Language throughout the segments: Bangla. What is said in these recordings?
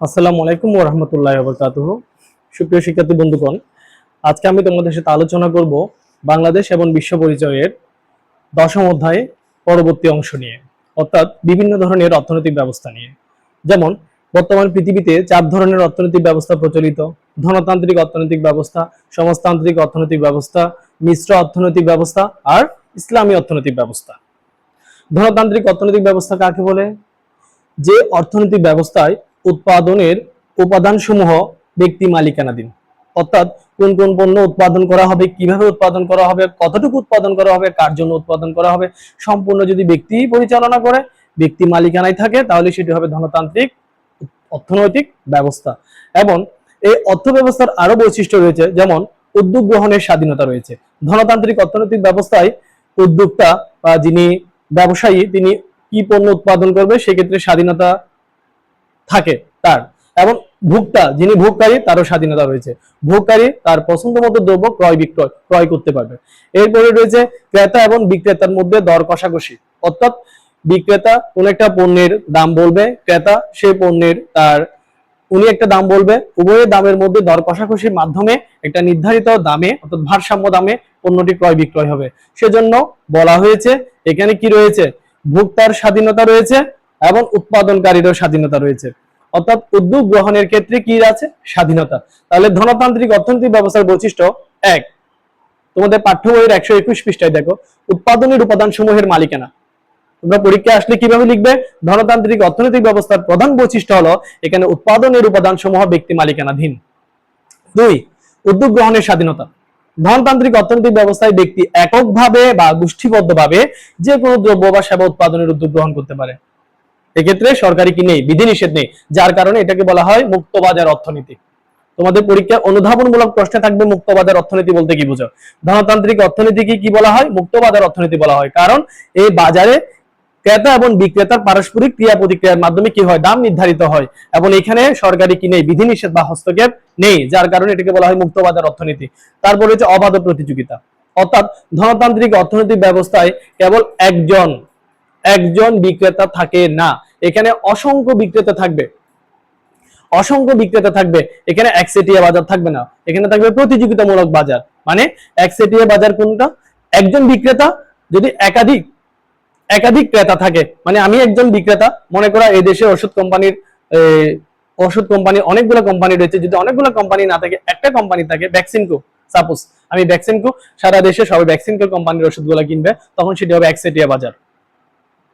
আসসালামু আলাইকুম ওয়া রাহমাতুল্লাহি ওয়া বারাকাতুহু। সুপ্রিয় শিক্ষার্থী বন্ধুগণ, আজকে আমি তোমাদের সাথে আলোচনা করব বাংলাদেশ এবং বিশ্ব পরিচয়ের দশম অধ্যায়ে পরবর্তী অংশ নিয়ে, অর্থাৎ বিভিন্ন ধরনের অর্থনৈতিক ব্যবস্থা নিয়ে। যেমন, বর্তমান পৃথিবীতে চার ধরনের অর্থনৈতিক ব্যবস্থা প্রচলিত। ধনতান্ত্রিক অর্থনৈতিক ব্যবস্থা, সমাজতান্ত্রিক অর্থনৈতিক ব্যবস্থা, মিশ্র অর্থনৈতিক ব্যবস্থা আর ইসলামী অর্থনৈতিক ব্যবস্থা। ধনতান্ত্রিক অর্থনৈতিক ব্যবস্থা কাকে বলে? যে অর্থনৈতিক ব্যবস্থায় উৎপাদনের উপাদানসমূহ ব্যক্তি মালিকানাধীন অর্থাৎ কোন কোন পণ্য উৎপাদন করা হবে, কীভাবে উৎপাদন করা হবে, কতটুকু উৎপাদন করা হবে, কার জন্য উৎপাদন করা হবে, সম্পূর্ণ যদি ব্যক্তি পরিচালনা করে, ব্যক্তি মালিকানায় থাকে, তাহলে সেটি হবে ধনতান্ত্রিক, অর্থনৈতিক ব্যবস্থা। এবং এই অর্থ ব্যবস্থার আরও বৈশিষ্ট্য রয়েছে, যেমন উদ্যোগ গ্রহণের স্বাধীনতা রয়েছে। ধনতান্ত্রিক অর্থনৈতিক ব্যবস্থায় উদ্যোক্তা বা যিনি ব্যবসায়ী, তিনি কি পণ্য উৎপাদন করবে, সেক্ষেত্রে স্বাধীনতা থাকে তার। এবং ভোক্তা, যিনি ভোগকারী তারও স্বাধীনতা রয়েছে। ভোগকারী তার পছন্দ মতো দ্রব্য ক্রয় বিক্রয়, ক্রয় করতে পারবে। এরপরে রয়েছে ক্রেতা এবং বিক্রেতার মধ্যে দর কষাকষি। অর্থাৎ বিক্রেতা কোন একটা পণ্যের দাম বলবে, ক্রেতা সেই পণ্যের তার, উনি একটা দাম বলবে উভয়ের দামের মধ্যে দর কষাকষির মাধ্যমে একটা নির্ধারিত দামে, অর্থাৎ ভারসাম্য দামে পণ্যটি ক্রয় বিক্রয় হবে। সেজন্য বলা হয়েছে, এখানে কি রয়েছে? ভোক্তার স্বাধীনতা রয়েছে এবং উৎপাদনকারীরও স্বাধীনতা রয়েছে। অর্থাৎ উদ্যোগ গ্রহণের ক্ষেত্রে কি আছে? স্বাধীনতা। তাহলে ধনতান্ত্রিক অর্থনৈতিক ব্যবস্থার বৈশিষ্ট্য এক, তোমাদের পাঠ্য বইয়ের একশো একুশ পৃষ্ঠায় দেখো, উৎপাদনের উপাদান সমূহের মালিকানা। তোমরা পরীক্ষা আসলে কীভাবে লিখবে? ধনতান্ত্রিক অর্থনৈতিক ব্যবস্থার প্রধান বৈশিষ্ট্য হলো, এখানে উৎপাদনের উপাদান সমূহ ব্যক্তি মালিকানাধীন। দুই, উদ্যোগ গ্রহণের স্বাধীনতা। ধনতান্ত্রিক অর্থনৈতিক ব্যবস্থায় ব্যক্তি এককভাবে বা গোষ্ঠীবদ্ধভাবে যে কোনো দ্রব্য বা সেবা উৎপাদনের উদ্যোগ গ্রহণ করতে পারে। এক্ষেত্রে সরকারি কি নেই? বিধিনিষেধ নেই। যার কারণে এটাকে বলা হয় মুক্ত বাজার অর্থনীতি। তোমাদের পরীক্ষায় অনুধাবনমূলক প্রশ্নে থাকবে মুক্ত বাজার অর্থনীতি বলতে কি বুঝো? ধনতান্ত্রিক অর্থনীতিকে কি বলা হয়? মুক্ত বাজার অর্থনীতি বলা হয়। কারণ এই বাজারে ক্রেতা এবং বিক্রেতার পারস্পরিক ক্রিয়া প্রতিক্রিয়ার মাধ্যমে কি হয়? দাম নির্ধারিত হয়। এবং এখানে সরকারি কি নেই? বিধিনিষেধ বা হস্তক্ষেপ নেই। যার কারণে এটাকে বলা হয় মুক্ত বাজার অর্থনীতি। তারপর হচ্ছে অবাধ প্রতিযোগিতা। অর্থাৎ ধনতান্ত্রিক অর্থনৈতিক ব্যবস্থায় কেবল একজন একজন বিক্রেতা থাকে না। এখানে অসংখ্য বিক্রেতা থাকবে। অসংখ্য বিক্রেতা থাকবে। এখানে একচেটিয়া বাজার থাকবে না। এখানে থাকবে প্রতিযোগিতামূলক বাজার। মানে একচেটিয়া বাজার কোনটা? একজন বিক্রেতা যদি একাধিক একাধিক ক্রেতা থাকে মানে আমি একজন বিক্রেতা, মনে করা এই দেশে ওষুধ কোম্পানির ওষুধ কোম্পানি, অনেকগুলো কোম্পানি রয়েছে। যদি অনেকগুলো কোম্পানি না থাকে, একটা কোম্পানি থাকে, ভ্যাকসিনকো, সাপোজ। আমি ভ্যাকসিনকো, সারা দেশে সবাই ভ্যাকসিনকো কোম্পানির ওষুধগুলো কিনবে, তখন সেটি হবে একচেটিয়া বাজার।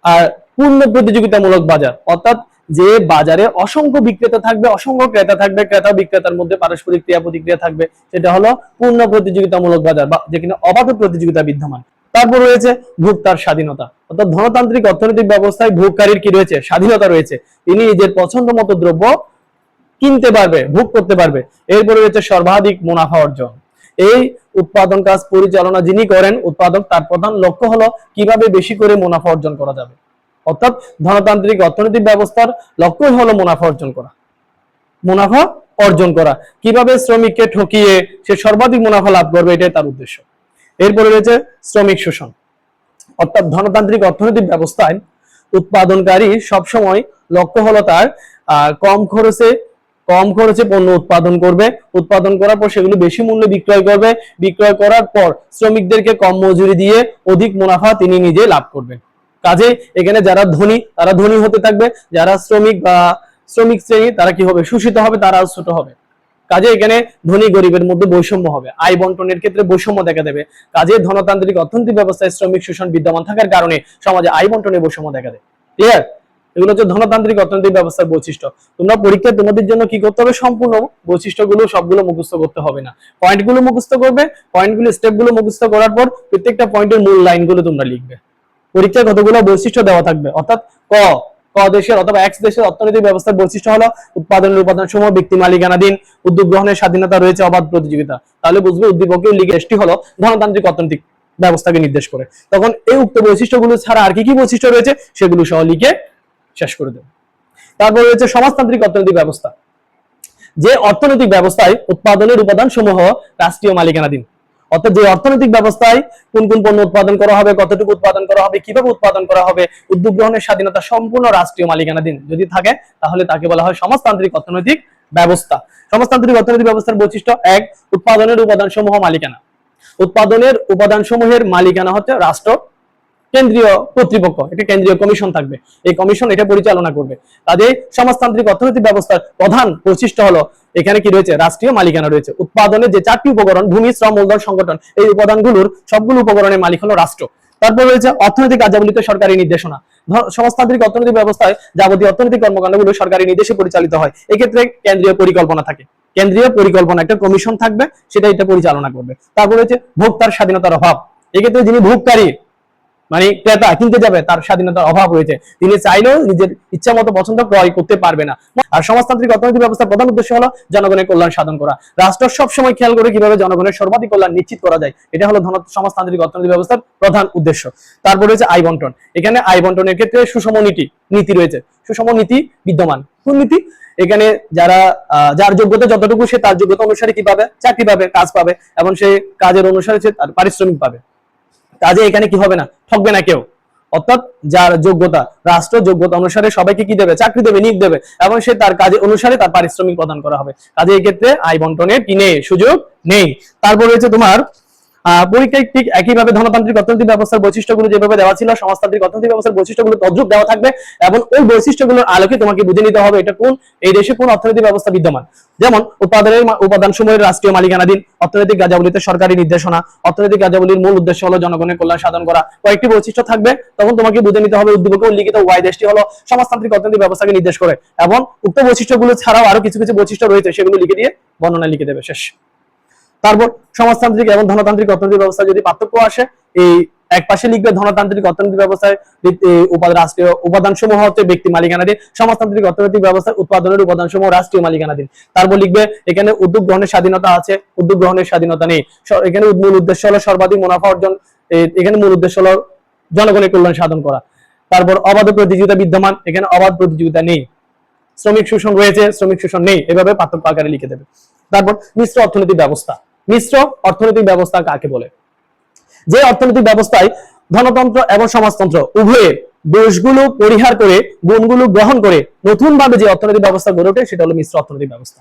আর পূর্ণ প্রতিযোগিতামূলক বাজার। অর্থাৎ যে বাজারে অসংখ্য বিক্রেতা থাকবে, অসংখ্য ক্রেতা থাকবে, ক্রেতা বিক্রেতার মধ্যে পারস্পরিক ক্রিয়া প্রতিক্রিয়া থাকবে, সেটা হলো পূর্ণ প্রতিযোগিতামূলক বাজার বা যেখানে অবাধ প্রতিযোগিতা বিদ্যমান। তারপর রয়েছে ভোক্তার স্বাধীনতা। অর্থাৎ ধনতান্ত্রিক অর্থনৈতিক ব্যবস্থায় ভোগকারীর কি রয়েছে? স্বাধীনতা রয়েছে। তিনি নিজের পছন্দ মতো দ্রব্য কিনতে পারবে, ভোগ করতে পারবে। এরপরে রয়েছে সর্বাধিক মুনাফা অর্জন। এই উৎপাদন কাজ পরিচালনা যিনি করেন, উৎপাদক, তার প্রধান লক্ষ্য হলো কীভাবে বেশি করে মুনাফা অর্জন করা যাবে। অর্থাৎ ধনতান্ত্রিক অর্থনৈতিক ব্যবস্থার লক্ষ্যই হলো মুনাফা অর্জন করা। মুনাফা অর্জন করা। কীভাবে শ্রমিককে ঠকিয়ে সে সর্বাধিক মুনাফা লাভ করবে, এটাই তার উদ্দেশ্য। এরপরে রয়েছে শ্রমিক শোষণ। অর্থাৎ ধনতান্ত্রিক অর্থনৈতিক ব্যবস্থায় উৎপাদনকারী সবসময় লক্ষ্য হলো তার কম খরচে কম খরচে পণ্য উৎপাদন করবে। উৎপাদন করার পর সেগুলো বেশি মূল্যে বিক্রয় করবে। বিক্রয় করার পর শ্রমিকদেরকে কম মজুরি দিয়ে অধিক মুনাফা তিনি নিজে লাভ করবেন। কাজে এখানে যারা ধনী, তারা ধনী হতে থাকবে। যারা শ্রমিক বা শ্রমিক শ্রেণি, তারা কি হবে? শোষিত হবে, তারা ছোট হবে। কাজে এখানে ধনী গরিবের মধ্যে বৈষম্য হবে। আয় বন্টনের ক্ষেত্রে বৈষম্য দেখা দেবে। কাজে ধনতান্ত্রিক অর্থনৈতিক ব্যবস্থায় শ্রমিক শোষণ বিদ্যমান থাকার কারণে সমাজে আয় বন্টনে বৈষম্য দেখা দেয়। ক্লিয়ার এগুলো হচ্ছে ধনতান্ত্রিক অর্থনৈতিক ব্যবস্থার বৈশিষ্ট্য। তোমরা পরীক্ষায় তোমাদের জন্য কি করতে হবে? সম্পূর্ণ বৈশিষ্ট্যগুলো সবগুলো মুখস্থ করতে হবে না। পয়েন্টগুলো মুখস্থ করবে পয়েন্টগুলো স্টেপগুলো মুখস্থ করার পর প্রত্যেকটা পয়েন্টের মূল লাইনগুলো তোমরা লিখবে। পরীক্ষায় কতগুলো বৈশিষ্ট্য দেওয়া থাকবে? অর্থাৎ ক ক দেশের অথবা এক্স দেশের অর্থনৈতিক ব্যবস্থার বৈশিষ্ট্য হলো উৎপাদনের উপাদান সমূহ ব্যক্তি মালিকানাধীন, উদ্যোগ গ্রহণের স্বাধীনতা রয়েছে, অবাধ প্রতিযোগিতা। তাহলে বুঝবে উদ্দীপকের লিগে এসটি হলো ধনতান্ত্রিক অর্থনৈতিক ব্যবস্থাকে নির্দেশ করে। তখন এই উক্ত বৈশিষ্ট্যগুলো ছাড়া আর কি কি বৈশিষ্ট্য রয়েছে সেগুলো সহ লিখে শেষ করে দেবে। তারপর রয়েছে সমাজতান্ত্রিক অর্থনৈতিক ব্যবস্থা। যে অর্থনৈতিক ব্যবস্থায় উৎপাদনের উপাদান সমূহ রাষ্ট্রীয় মালিকানাধীন। অর্থাৎ যে অর্থনৈতিক ব্যবস্থায় কোন কোন পণ্য উৎপাদন করা হবে, কতটুকু উৎপাদন করা হবে, কীভাবে উৎপাদন করা হবে, উদ্যোগ গ্রহণের স্বাধীনতা সম্পূর্ণ রাষ্ট্রীয় মালিকানাধীন। যদি থাকে, তাহলে তাকে বলা হয় সমাজতান্ত্রিক অর্থনৈতিক ব্যবস্থা। সমাজতান্ত্রিক অর্থনৈতিক ব্যবস্থার বৈশিষ্ট্য এক, উৎপাদনের উপাদান সমূহ মালিকানা। উৎপাদনের উপাদান সমূহের মালিকানা হচ্ছে রাষ্ট্র। কেন্দ্রীয় কর্তৃপক্ষ কেন্দ্রীয় কমিশন থাকবে। এই কমিশন এটা পরিচালনা করবে। কাজে সমাজতান্ত্রিক অর্থনৈতিক ব্যবস্থার প্রধান বৈশিষ্ট্য হলো, এখানে কি রয়েছে? রাষ্ট্রীয় মালিকানা রয়েছে। উৎপাদনের যে চারটি উপকরণ, ভূমি, শ্রম, মূলধন, সংগঠন, এই উপাদানগুলোর সবগুলো উপকরণের মালিক হলো রাষ্ট্র। তারপর রয়েছে অর্থনৈতিক কার্যাবলীতে সরকারি নির্দেশনা। সমাজতান্ত্রিক অর্থনৈতিক ব্যবস্থায় যাবতীয় অর্থনৈতিক কর্মকাণ্ডগুলো সরকারি নির্দেশে পরিচালিত হয়। এক্ষেত্রে কেন্দ্রীয় পরিকল্পনা থাকে। কেন্দ্রীয় পরিকল্পনা, একটা কমিশন থাকবে, সেটা এটা পরিচালনা করবে। তারপর রয়েছে ভোক্তার স্বাধীনতার অভাব। এক্ষেত্রে যিনি ভোগকারী মানে ক্রেতা কিনতে যাবে, তার স্বাধীনতার অভাব রয়েছে। তিনি চাইলেও নিজের ইচ্ছা মতো পছন্দ ক্রয় করতে পারবে না। আর সমাজতান্ত্রিক অর্থনৈতিক ব্যবস্থার প্রধান উদ্দেশ্য হলো জনগণের কল্যাণ সাধন করা। রাষ্ট্র সবসময় খেয়াল করে কীভাবে জনগণের সর্বাধিক কল্যাণ নিশ্চিত করা যায়, এটা হলো সমাজতান্ত্রিক অর্থনৈতিক ব্যবস্থার প্রধান উদ্দেশ্য। তারপরে রয়েছে আয় বন্টন। এখানে আয় বন্টনের ক্ষেত্রে সুষম নীতি নীতি রয়েছে। সুষম নীতি বিদ্যমান। কোন নীতি? এখানে যারা যার যোগ্যতা যতটুকু, সে তার যোগ্যতা অনুসারে কি পাবে? চাকরি পাবে, কাজ পাবে, এবং সে কাজের অনুসারে সে তার পারিশ্রমিক পাবে। কাজে এখানে কি হবে না? ঠকবে না কেউ। অর্থাৎ যার যোগ্যতা, রাষ্ট্র যোগ্যতা অনুসারে সবাইকে কি দেবে? চাকরি দেবে, নিয়োগ দেবে। এবং সে তার কাজে অনুসারে তার পারিশ্রমিক প্রদান করা হবে। কাজে এক্ষেত্রে আয় বন্টনের কিনে সুযোগ নেই। তারপর রয়েছে তোমার পরীক্ষায় ঠিক একইভাবে ধনতান্ত্রিক অর্থনৈতিক ব্যবস্থার বৈশিষ্ট্যগুলো যেভাবে দেওয়া ছিল, সমাজতান্ত্রিক অর্থনৈতিক ব্যবস্থার বৈশিষ্ট্যগুলো তদ্রুপ দেওয়া থাকবে এবং ওই বৈশিষ্ট্যগুলোর আলোকে তোমাকে বুঝে নিতে হবে এটা কোন, এই দেশে কোন অর্থনৈতিক ব্যবস্থা বিদ্যমান। যেমন উৎপাদনের উপাদান সময়ের রাষ্ট্রীয় মালিকানাধীন অর্থনৈতিক কার্যাবলীতে সরকারি নির্দেশনা, অর্থনৈতিক কার্যাবলীর মূল উদ্দেশ্য হলো জনগণের কল্যাণ সাধন করা। কয়েকটি বৈশিষ্ট্য থাকবে, তখন তোমাকে বুঝে নিতে হবে উদ্দীপকে উল্লিখিত ওয়াই দেশটি হলো সমাজতান্ত্রিক অর্থনৈতিক ব্যবস্থাকে নির্দেশ করে। এবং উক্ত বৈশিষ্ট্যগুলো ছাড়াও আরও কিছু কিছু বৈশিষ্ট্য রয়েছে, সেগুলো লিখে দিয়ে বর্ণনা লিখে দেবে। শেষ। তারপর সমাজতান্ত্রিক এবং ধনতান্ত্রিক অর্থনৈতিক ব্যবস্থা যদি পার্থক্য আসে, এই এক পাশে লিখবে ধনতান্ত্রিক অর্থনৈতিক ব্যবস্থায় রাষ্ট্রীয় উপাদান সমূহ হচ্ছে ব্যক্তি মালিকানাধীন। সমাজতান্ত্রিক অর্থনৈতিক ব্যবস্থায় উৎপাদনের উপাদান সমূহ রাষ্ট্রীয় মালিকানাধীন। তারপর লিখবে, এখানে উদ্যোগ গ্রহণের স্বাধীনতা আছে, উদ্যোগ গ্রহণের স্বাধীনতা নেই। এখানে মূল উদ্দেশ্য হলো সর্বাধিক মুনাফা অর্জন এখানে মূল উদ্দেশ্য হলো জনগণের কল্যাণ সাধন করা। তারপর অবাধ প্রতিযোগিতা বিদ্যমান, এখানে অবাধ প্রতিযোগিতা নেই। শ্রমিক শোষণ রয়েছে, শ্রমিক শোষণ নেই। এভাবে পার্থক্য আকারে লিখে দেবে। তারপর মিশ্র অর্থনৈতিক ব্যবস্থা। মিশ্র অর্থনৈতিক ব্যবস্থা কাকে বলে? যে অর্থনৈতিক ব্যবস্থায় ধনতন্ত্র এবং সমাজতন্ত্র উভয়ের দোষগুলো পরিহার করে, গুণগুলো গ্রহণ করে নতুন ভাবে যে অর্থনৈতিক ব্যবস্থা গড়ে ওঠে, সেটা হলো মিশ্র অর্থনৈতিক ব্যবস্থা।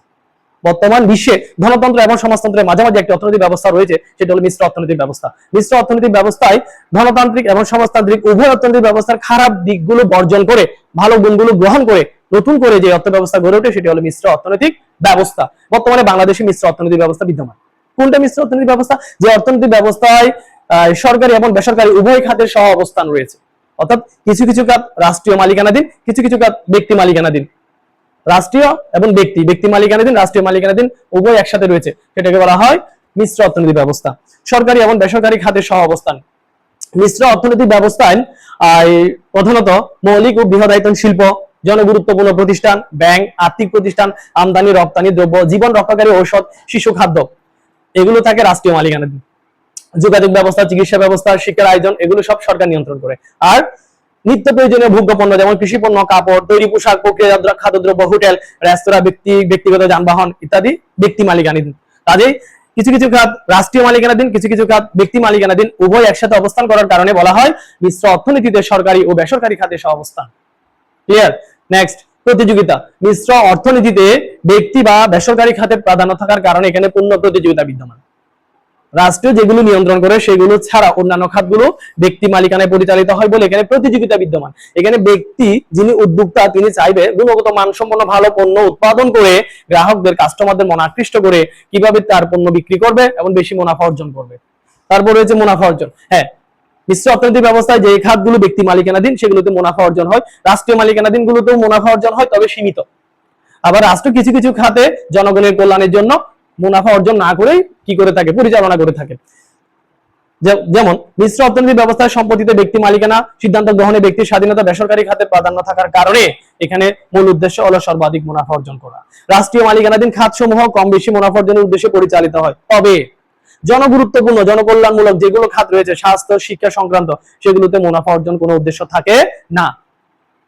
বর্তমান বিশ্বে ধনতন্ত্র এবং সমাজতন্ত্রের মাঝামাঝি একটি অর্থনৈতিক ব্যবস্থা রয়েছে, সেটা হলো মিশ্র অর্থনৈতিক ব্যবস্থা। মিশ্র অর্থনৈতিক ব্যবস্থায় ধনতান্ত্রিক এবং সমাজতান্ত্রিক উভয় অর্থনৈতিক ব্যবস্থার খারাপ দিকগুলো বর্জন করে, ভালো গুণগুলো গ্রহণ করে, নতুন করে যে অর্থ ব্যবস্থা গড়ে ওঠে, সেটি হলো মিশ্র অর্থনৈতিক ব্যবস্থা। বর্তমানে বাংলাদেশে মিশ্র অর্থনৈতিক ব্যবস্থা বিদ্যমান। কোনটা মিশ্র অর্থনৈতিক ব্যবস্থা? যে অর্থনৈতিক ব্যবস্থায় সরকারি এবং বেসরকারি উভয় খাতের সহ অবস্থান রয়েছে। অর্থাৎ কিছু কিছু খাত রাষ্ট্রীয় মালিকানাধীন, কিছু কিছু খাত ব্যক্তি মালিকানাধীন। রাষ্ট্রীয় এবং ব্যক্তি ব্যক্তি মালিকানাধীন, রাষ্ট্রীয় মালিকানাধীন উভয় একসাথে রয়েছে। সেটাকে বলা হয় মিশ্র অর্থনৈতিক ব্যবস্থা। সরকারি এবং বেসরকারি খাতের সহ অবস্থান। মিশ্র অর্থনৈতিক ব্যবস্থায় প্রধানত মৌলিক ও বৃহদায়তন শিল্প, জনগুরুত্বপূর্ণ প্রতিষ্ঠান, ব্যাংক, আর্থিক প্রতিষ্ঠান, আমদানি, রপ্তানি, দ্রব্য, জীবন রক্ষাকারী ঔষধ, শিশু খাদ্য। এগুলো থাকে রাষ্ট্রীয় মালিকানাধীন যোগাযোগ ব্যবস্থা, চিকিৎসা ব্যবস্থা, শিক্ষার আয়োজন, এগুলো সব সরকার নিয়ন্ত্রণ করে। আর নিত্য প্রয়োজনীয় ভোগ্য পণ্য যেমন কৃষি পণ্য, কাপড়, তৈরি পোশাক প্রক্রিয়াজাত খাদ্যদ্রব্য, হোটেল, রেস্তোরাঁ, ব্যক্তি, ব্যক্তিগত যানবাহন ইত্যাদি ব্যক্তি মালিকানাধীন কাজেই কিছু কিছু খাত রাষ্ট্রীয় মালিকানাধীন কিছু কিছু খাত ব্যক্তি মালিকানাধীন উভয় একসাথে অবস্থান করার কারণে বলা হয় মিশ্র অর্থনীতিতে সরকারি ও বেসরকারি খাতে সহ অবস্থান ক্লিয়ার নেক্সট প্রতিযোগিতা। মিশ্র অর্থনীতিতে ব্যক্তি বা বেসরকারি খাতের প্রাধান্য থাকার কারণে এখানে পূর্ণ প্রতিযোগিতা বিদ্যমান। রাষ্ট্র যেগুলো নিয়ন্ত্রণ করে, সেগুলো ছাড়া অন্যান্য খাতগুলো ব্যক্তি মালিকানায় পরিচালিত হয় বলে এখানে প্রতিযোগিতা বিদ্যমান। এখানে ব্যক্তি যিনি উদ্যোক্তা, তিনি চাইবে গুণগত মানসম্পন্ন ভালো পণ্য উৎপাদন করে গ্রাহকদের কাস্টমারদের মন আকৃষ্ট করে কীভাবে তার পণ্য বিক্রি করবে এবং বেশি মুনাফা অর্জন করবে। তারপর রয়েছে মুনাফা অর্জন। হ্যাঁ মিশ্র অর্থনৈতিক ব্যবস্থায় যে খাতগুলো ব্যক্তি মালিকানাধীন, সেগুলোতে মুনাফা অর্জন হয়। রাষ্ট্রীয় মালিকানাধীন গুলোতেও মুনাফা অর্জন হয়, তবে সীমিত। আবার রাষ্ট্র কিছু কিছু খাতে জনগণের কল্যাণের জন্য মুনাফা অর্জন না করেই কি করে থাকে? পরিচালনা করে থাকে। যেমন, মিশ্র অর্থনৈতিক ব্যবস্থায় সম্পত্তিতে ব্যক্তি মালিকানা, সিদ্ধান্ত গ্রহণে ব্যক্তির স্বাধীনতা বেসরকারি খাতে প্রাধান্য থাকার কারণে এখানে মূল উদ্দেশ্য হলো সর্বাধিক মুনাফা অর্জন করা। রাষ্ট্রীয় মালিকানাধীন খাত সমূহ কম বেশি মুনাফা অর্জনের উদ্দেশ্যে পরিচালিত হয়। তবে জনগুরুত্বপূর্ণ, জনকল্যাণমূলক যেগুলো খাত রয়েছে, স্বাস্থ্য, শিক্ষা সংক্রান্ত, সেগুলোতে মুনাফা অর্জন কোনো উদ্দেশ্য থাকে না।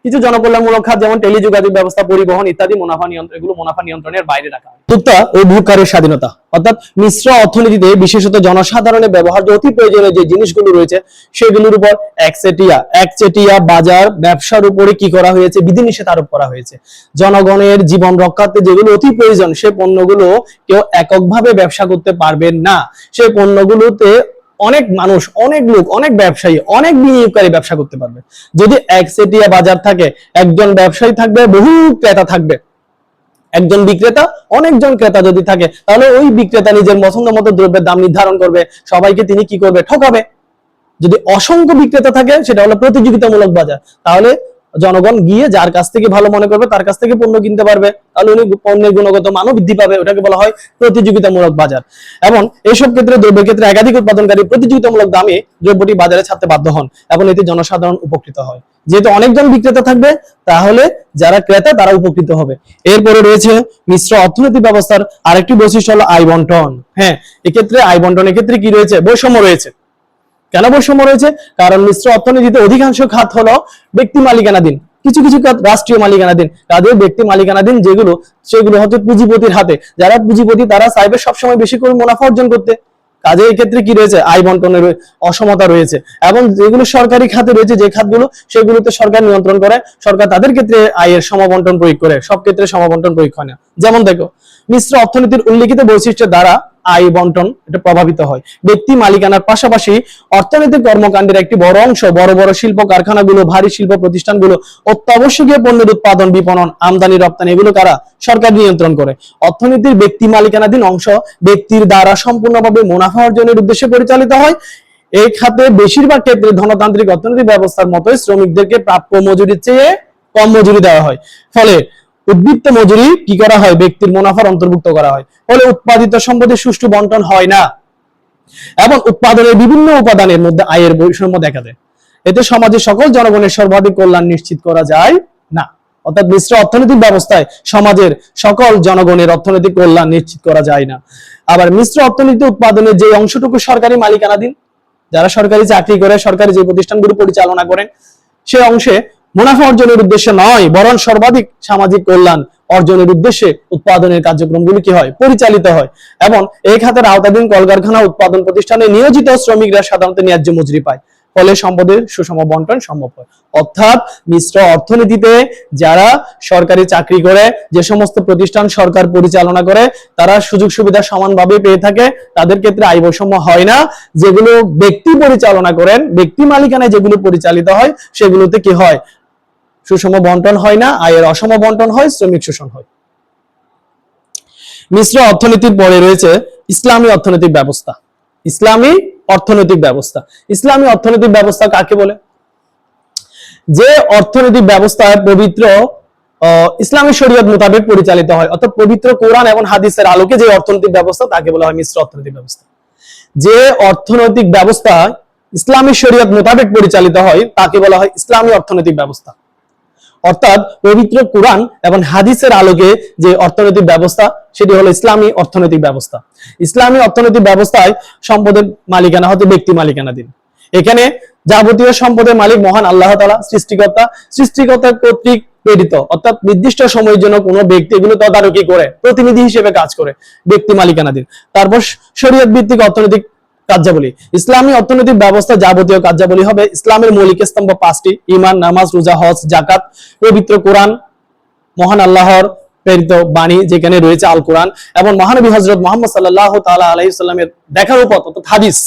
কিছু জনকল্যাণমূলক খাত, যেমন টেলিযোগাযোগ ব্যবস্থা, পরিবহন ইত্যাদি মুনাফা নিয়ন্ত্রণ, এগুলো মুনাফা নিয়ন্ত্রণের বাইরে রাখা হয়। উদ্যোক্তা ও ভোগকারের স্বাধীনতা, অর্থাৎ মিশ্র অর্থনীতিতে বিশেষত জনসাধারণের ব্যবহার্য অতি প্রয়োজনীয় যে জিনিসগুলো রয়েছে, সেগুলোর উপর একচেটিয়া একচেটিয়া বাজার ব্যবসার উপরে কি করা হয়েছে, বিধিনিষেধ আরোপ করা হয়েছে। জনগণের জীবন রক্ষার্থে যেগুলো অতি প্রয়োজন, সে পণ্যগুলো কেউ এককভাবে ব্যবসা করতে পারবেন না। সে পণ্যগুলোতে অনেক মানুষ, অনেক লোক, অনেক ব্যবসায়ী, অনেক বিনিয়োগকারী ব্যবসা করতে পারবে। যদি একচেটিয়া বাজার থাকে, একজন ব্যবসায়ী থাকবে, বহু ক্রেতা থাকবে। একজন বিক্রেতা, অনেকজন ক্রেতা যদি থাকে, তাহলে ওই বিক্রেতা নিজের পছন্দ মতো দ্রব্যের দাম নির্ধারণ করবে, সবাইকে তিনি কি করবে? ঠকাবে। যদি অসংখ্য বিক্রেতা থাকে, সেটা হলো প্রতিযোগিতামূলক বাজার, তাহলে জনগণ গিয়ে যার কাছ থেকে ভালো মনে করবে, তার কাছ থেকে পণ্য কিনতে পারবে। তাহলে উনি পণ্যের গুণগত মানও বৃদ্ধি পাবে, ওটাকে বলা হয় প্রতিযোগিতামূলক বাজার। এবং এইসব ক্ষেত্রে, দ্রব্যের ক্ষেত্রে একাধিক উৎপাদনকারী প্রতিযোগিতামূলক দামে দ্রব্যটি বাজারে ছাড়তে বাধ্য হন, এবং এতে জনসাধারণ উপকৃত হয়। যেহেতু অনেকজন বিক্রেতা থাকবে, তাহলে যারা ক্রেতা, তারা উপকৃত হবে। এরপরে রয়েছে মিশ্র অর্থনৈতিক ব্যবস্থার আরেকটি বৈশিষ্ট্য হলো আয় বন্টন। হ্যাঁ এক্ষেত্রে আয় বন্টনের ক্ষেত্রে কি রয়েছে? বৈষম্য রয়েছে। কেন বৈষম্য রয়েছে? কারণ মিশ্র অর্থনীতিতে অধিকাংশ খাত হলো ব্যক্তি মালিকানাধীন। কিছু কিছু খাত রাষ্ট্রীয় মালিকানাধীন। তাদের ব্যক্তি মালিকানাধীন যেগুলো, সেগুলো হচ্ছে পুঁজিপতির হাতে। যারা পুঁজিপতি, তারা চাইবে সবসময় বেশি করে মুনাফা অর্জন করতে। কাজে ক্ষেত্রে কি রয়েছে? আয় বন্টনের অসমতা রয়েছে। এবং যেগুলো সরকারি খাতে রয়েছে, যে খাতগুলো, সেগুলোতে সরকার নিয়ন্ত্রণ করে। সরকার তাদের ক্ষেত্রে আয়ের সমবন্টন প্রয়োগ করে। সব ক্ষেত্রে সমবন্টন প্রয়োগ হয় না। যেমন দেখো মিশ্র অর্থনীতির উল্লিখিত বৈশিষ্ট্য দ্বারা আয় বন্টন এটা প্রভাবিত হয়। ব্যক্তি মালিকানার পাশাপাশি অর্থনৈতিক কর্মকাণ্ডের একটি বড় অংশ, বড় বড় শিল্প কারখানাগুলো, ভারী শিল্প প্রতিষ্ঠানগুলো, অত্যাবশ্যকীয় পণ্যের উৎপাদন, বিপণন, আমদানি, রপ্তানি, এগুলো কারা? সরকার নিয়ন্ত্রণ করে। অর্থনীতির ব্যক্তি মালিকানাধীন অংশ ব্যক্তির দ্বারা সম্পূর্ণভাবে মুনাফা অর্জনের উদ্দেশ্যে পরিচালিত হয়। এই খাতে বেশিরভাগ ক্ষেত্রে ধনতান্ত্রিক অর্থনৈতিক ব্যবস্থার মতোই শ্রমিকদেরকে প্রাপ্য মজুরির চেয়ে কম মজুরি দেওয়া হয়। ফলে উদ্বৃত্ত মজুরি কি করা হয়? ব্যক্তির মুনাফার অন্তর্ভুক্ত করা হয়। ফলে উৎপাদিত সম্পদের সুষ্ঠু বন্টন হয় না। এবং উৎপাদনের বিভিন্ন উপাদানের মধ্যে আয়ের বৈষম্য দেখা দেয়। এতে সমাজের সকল জনগণের সর্বাধিক কল্যাণ নিশ্চিত করা যায় না। অর্থাৎ মিশ্র অর্থনৈতিক ব্যবস্থায় সমাজের সকল জনগণের অর্থনৈতিক কল্যাণ নিশ্চিত করা যায় না। আবার মিশ্র অর্থনীতি উৎপাদনের যে অংশটুকু সরকারি মালিকানাধীন, যারা সরকারি চাকরি করে, সরকারি যে প্রতিষ্ঠানগুলো পরিচালনা করেন, সে অংশে মুনাফা অর্জনের উদ্দেশ্যে নয়, বরং সর্বাধিক সামাজিক কল্যাণ অর্জনের উদ্দেশ্যে উৎপাদনের কার্যক্রমগুলি কি হয়? পরিচালিত হয়। এবং এই খাতের আওতাধীন কলকারখানা উৎপাদন প্রতিষ্ঠানে নিয়োজিত শ্রমিকরা সাধারণত ন্যায্য মজুরি পায়। ফলে সম্পদের সুষম বন্টন সম্ভব হয়। অর্থাৎ মিশ্র অর্থনীতিতে যারা সরকারি চাকরি করে, যে সমস্ত প্রতিষ্ঠান সরকার পরিচালনা করে, তারা সুযোগ সুবিধা সমানভাবে পেয়ে থাকে। তাদের ক্ষেত্রে আয় বৈষম্য হয় না। যেগুলো ব্যক্তি পরিচালনা করেন, ব্যক্তি মালিকানায় যেগুলো পরিচালিত হয়, সেগুলোতে কি হয়? সুষম বন্টন হয় না, আয়ের অসম বন্টন হয়, শ্রমিক শোষণ হয়। মিশ্র অর্থনীতির পরে রয়েছে ইসলামী অর্থনৈতিক ব্যবস্থা। ইসলামী অর্থনৈতিক ব্যবস্থা। ইসলামী অর্থনৈতিক ব্যবস্থা কাকে বলে? যে অর্থনৈতিক ব্যবস্থায় পবিত্র ইসলামী শরীয়ত মোতাবেক পরিচালিত হয়, অর্থাৎ পবিত্র কোরআন এবং হাদিসের আলোকে যে অর্থনৈতিক ব্যবস্থা, তাকে বলা হয় মিশ্র অর্থনৈতিক ব্যবস্থা। যে অর্থনৈতিক ব্যবস্থা ইসলামী শরীয়ত মোতাবেক পরিচালিত হয়, তাকে বলা হয় ইসলামী অর্থনৈতিক ব্যবস্থা। অর্থাৎ পবিত্র কোরআন এবং হাদিসের আলোকে যে অর্থনৈতিক ব্যবস্থা, সেটি হলো ইসলামী অর্থনৈতিক ব্যবস্থা। ইসলামী অর্থনৈতিক ব্যবস্থায় সম্পদের মালিকানা হতে ব্যক্তি মালিকানাধীন। এখানে যাবতীয় সম্পদের মালিক মহান আল্লাহ তালা সৃষ্টিকর্তা। সৃষ্টিকর্তা কর্তৃক প্রেরিত, অর্থাৎ নির্দিষ্ট সময়ের জন্য কোনো ব্যক্তি এগুলো তদারকি করে, প্রতিনিধি হিসেবে কাজ করে, ব্যক্তি মালিকানাধীন। তারপর শরীয়ত ভিত্তিক অর্থনৈতিক কার্যাবলী। ইসলামী অর্থনৈতিক ব্যবস্থা যাবতীয় কার্যাবলী হবে ইসলামের মৌলিক স্তম্ভ পাঁচটি ইমান নামাজ, রোজা, হজ জাকাত পবিত্র কোরআন, মহান আল্লাহর প্রেরিত বাণী যেখানে রয়েছে আল কোরআন এবং মহানবী হজরত মোহাম্মদ সাল্লাহ তালা আলাইসাল্লামের দেখার উপর অর্থাৎ হাদিস।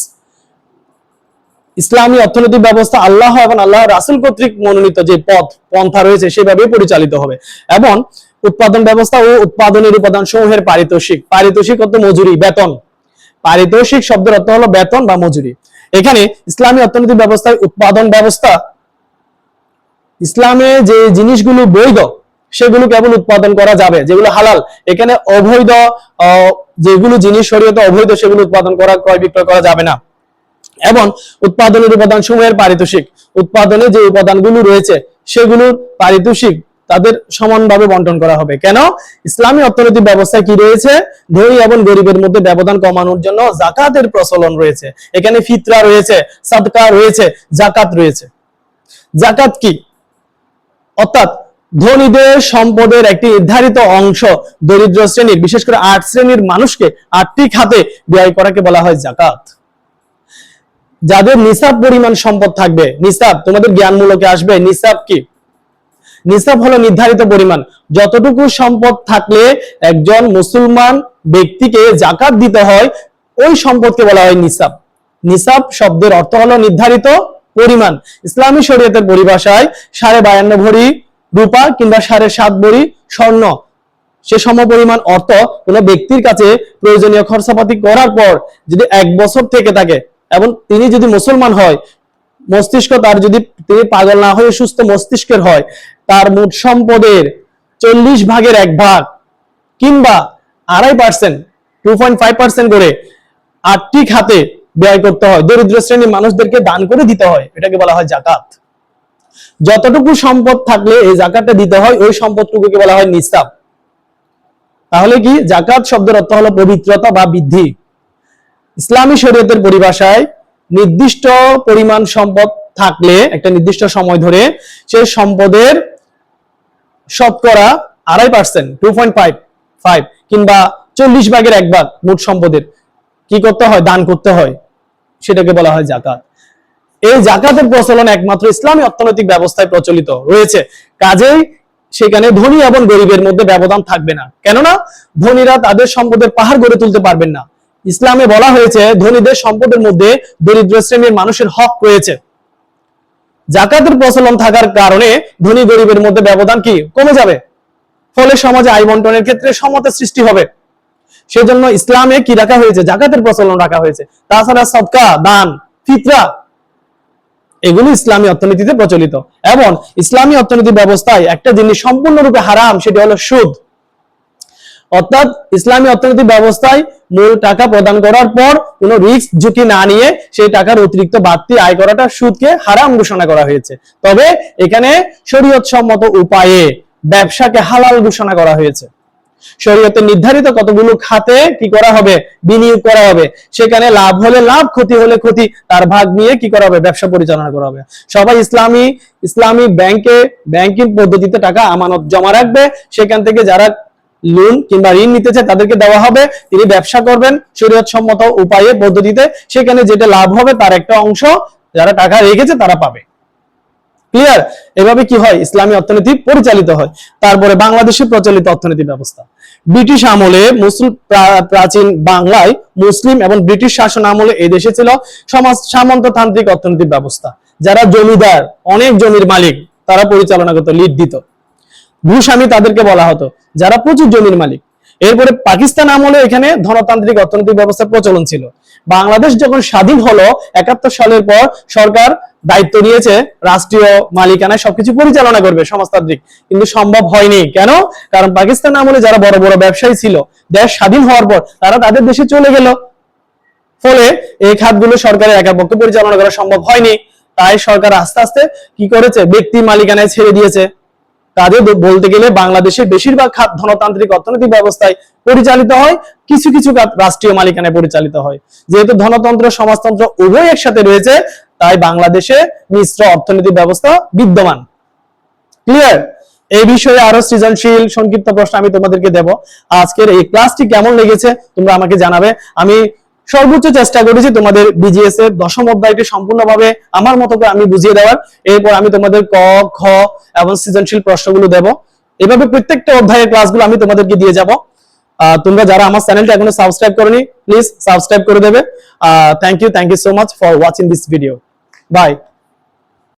ইসলামী অর্থনৈতিক ব্যবস্থা আল্লাহ এবং আল্লাহ রাসুল কর্তৃক মনোনীত যে পথ, পন্থা রয়েছে সেভাবে পরিচালিত হবে এবং উৎপাদন ব্যবস্থা ও উৎপাদনের উপাদান সমূহের পারিতোষিক পারিতোষিক অর্থ মজুরি, বেতন। পারিতোষিক শব্দের অর্থ হলো বেতন বা মজুরি। এখানে ইসলামী অর্থনৈতিক ব্যবস্থায় উৎপাদন ব্যবস্থা, ইসলামে যে জিনিসগুলো বৈধ, সেগুলো কেবল উৎপাদন করা যাবে, যেগুলো হালাল। এখানে অবৈধ যেগুলো জিনিস শরীয়তে অবৈধ, সেগুলো উৎপাদন করা, ক্রয় বিক্রয় করা যাবে না। এবং উৎপাদনের উপাদান সমূহের পারিতোষিক, উৎপাদনে যে উপাদানগুলো রয়েছে, সেগুলোর পারিতোষিক তাদের সমানভাবে বন্টন করা হবে। কেন? ইসলামী অর্থনৈতিক ব্যবস্থায় কি রয়েছে? ধনী এবং গরিবের মধ্যে ব্যবধান কমানোর জন্য জাকাতের প্রচলন রয়েছে। এখানে ফিতরা রয়েছে, সাদকা রয়েছে জাকাত রয়েছে। জাকাত কি? অর্থাৎ ধনীদের সম্পদের একটি নির্ধারিত অংশ দরিদ্র শ্রেণির, বিশেষ করে আট শ্রেণির মানুষকে আটটি খাতে ব্যয় করাকে বলা হয় জাকাত যাদের নিসাব পরিমাণ সম্পদ থাকবে, নিসাব তোমাদের জ্ঞানমূলকে আসবে, নিসাব কি? নিসাব হলো নির্ধারিত পরিমাণ। যতটুকু সম্পদ থাকলে একজন মুসলমান ব্যক্তিকে জাকাত দিতে হয়, ওই সম্পদকে বলা হয় নিসাব নিসাব শব্দের অর্থ হলো নির্ধারিত পরিমাণ। ইসলামী শরীয়তের পরিভাষায় সাড়ে বায়ান্ন ভরি রূপা কিংবা সাড়ে সাত ভরি স্বর্ণ। সে সম পরিমাণ অর্থ কোনো ব্যক্তির কাছে প্রয়োজনীয় খরচাপাতি করার পর যদি এক বছর থেকে থাকে এবং তিনি যদি মুসলমান হয় মস্তিষ্ক তার যদি তিনি পাগল না হয়ে সুস্থ মস্তিষ্কের হয়, তার মোট সম্পদের চল্লিশ ভাগের এক ভাগ কিংবা আড়াই percent two point five percent করে আটটি খাতে ব্যয় করতে হয়। দরিদ্র শ্রেণির মানুষদেরকে দান করে দিতে হয়। এটাকে বলা হয় জাকাত। যতটুকু সম্পদ থাকলে এই জাকাতটা দিতে হয়, ওই সম্পদটুকুকে বলা হয় নিস্তাব তাহলে কি? জাকাত শব্দের অর্থ হলো পবিত্রতা বা বৃদ্ধি। ইসলামী শরীয়তের পরিভাষায় নির্দিষ্ট পরিমাণ সম্পদ থাকলে, একটা নির্দিষ্ট সময় ধরে সেই সম্পদের শতকরা আড়াই percent two point five five কিংবা চল্লিশ ভাগের এক ভাগ মোট সম্পদের কি করতে হয়? দান করতে হয়। সেটাকে বলা হয় জাকাত এই জাকাতের প্রচলন একমাত্র ইসলামী অর্থনৈতিক ব্যবস্থায় প্রচলিত রয়েছে। কাজেই সেখানে ধনী এবং গরিবের মধ্যে ব্যবধান থাকবে না। কেননা ধনীরা তাদের সম্পদের পাহাড় গড়ে তুলতে পারবেন না। ইসলামে বলা হয়েছে, ধনীদের সম্পদের মধ্যে দরিদ্র শ্রেণির মানুষের হক রয়েছে। জাকাতের প্রচলন থাকার কারণে ধনী গরিবের মধ্যে ব্যবধান কি কমে যাবে? ফলে সমাজে আয় বন্টনের ক্ষেত্রে সমতা সৃষ্টি হবে। সেজন্য ইসলামে কি রাখা হয়েছে? জাকাতের প্রচলন রাখা হয়েছে। তাছাড়া সদকা, দান, ফিতরা, এগুলো ইসলামী অর্থনীতিতে প্রচলিত। এবং ইসলামী অর্থনীতি ব্যবস্থায় একটা জিনিস সম্পূর্ণরূপে হারাম, সেটি হলো সুদ। অর্থাৎ ইসলামী অর্থনৈতিক ব্যবস্থায় মূল টাকা প্রদান করার পর কোনো রিস্ক ঝুঁকি না নিয়ে সেই টাকার অতিরিক্ত বাড়তি আয় করাটা সুদকে হারাম ঘোষণা করা হয়েছে। তবে এখানে শরীয়ত সম্মত উপায়ে ব্যবসাকে হালাল ঘোষণা করা হয়েছে। শরীয়তে নির্ধারিত কতগুলো খাতে কি করা হবে? বিনিয়োগ করা হবে। সেখানে লাভ হলে লাভ, ক্ষতি হলে ক্ষতি, তার ভাগ নিয়ে কি করা হবে? ব্যবসা পরিচালনা করা হবে। সবাই ইসলামী ইসলামী ব্যাংকে, ব্যাংকিং পদ্ধতিতে টাকা আমানত জমা রাখবে। সেখান থেকে যারা লোন কিংবা ঋণ নিতে চায় তাদেরকে দেওয়া হবে। তিনি ব্যবসা করবেন শরীয়ত সম্মত উপায়ে পদ্ধতিতে। সেখানে যেটা লাভ হবে তার একটা অংশ যারা টাকা রেখেছে তারা পাবে। ক্লিয়ার এভাবে কি হয়? ইসলামী অর্থনীতি পরিচালিত হয়। তারপরে বাংলাদেশে প্রচলিত অর্থনীতি ব্যবস্থা। ব্রিটিশ আমলে মুসলিম প্রাচীন বাংলায় মুসলিম এবং ব্রিটিশ শাসন আমলে এই দেশে ছিল সমাজ, সামন্ততান্ত্রিক অর্থনৈতিক ব্যবস্থা। যারা জমিদার, অনেক জমির মালিক, তারা পরিচালনা করতো, লিড দিত। ভূস্বামী তাদেরকে বলা হতো, যারা প্রচুর জমির মালিক। এরপরে পাকিস্তান আমলে এখানে ধনতান্ত্রিক অর্থনৈতিক ব্যবস্থার প্রচলন ছিল। বাংলাদেশ যখন স্বাধীন হলো, একাত্তর সালের পর সরকার দায়িত্ব নিয়েছে, রাষ্ট্রীয় মালিকানায় সবকিছু পরিচালনা করবে সমাজতান্ত্রিক। কিন্তু সম্ভব হয়নি। কেন? কারণ পাকিস্তান আমলে যারা বড় বড় ব্যবসায়ী ছিল, দেশ স্বাধীন হওয়ার পর তারা তাদের দেশে চলে গেল। ফলে এই খাতগুলো সরকারের একার পক্ষে পরিচালনা করা সম্ভব হয়নি। তাই সরকার আস্তে আস্তে কি করেছে? ব্যক্তি মালিকানায় ছেড়ে দিয়েছে। কাজে বলতে গেলে বাংলাদেশের বেশিরভাগ খাত ধনতান্ত্রিক অর্থনৈতিক ব্যবস্থায় পরিচালিত হয়, কিছু কিছু খাত রাষ্ট্রীয় মালিকানায় পরিচালিত হয়। যেহেতু ধনতন্ত্র, সমাজতন্ত্র উভয় একসাথে রয়েছে, তাই বাংলাদেশে মিশ্র অর্থনৈতিক ব্যবস্থা বিদ্যমান। ক্লিয়ার এই বিষয়ে আরও সৃজনশীল, সংক্ষিপ্ত প্রশ্ন আমি তোমাদেরকে দেব। আজকের এই ক্লাসটি কেমন লেগেছে তোমরা আমাকে জানাবে। আমি সর্বোচ্চ চেষ্টা করেছি তোমাদের বিজিএস এর দশম অধ্যায়টি সম্পূর্ণভাবে আমার মতো করে আমি বুঝিয়ে দেওয়ার। এরপর আমি তোমাদের ক খ এবং সৃজনশীল প্রশ্নগুলো দেব। এভাবে প্রত্যেকটা অধ্যায়ের ক্লাসগুলো আমি তোমাদেরকে দিয়ে যাব। তোমরা যারা আমার চ্যানেলটা এখনও সাবস্ক্রাইব করনি প্লিজ সাবস্ক্রাইব করে দেবে। Thank you thank you so much for watching this video bye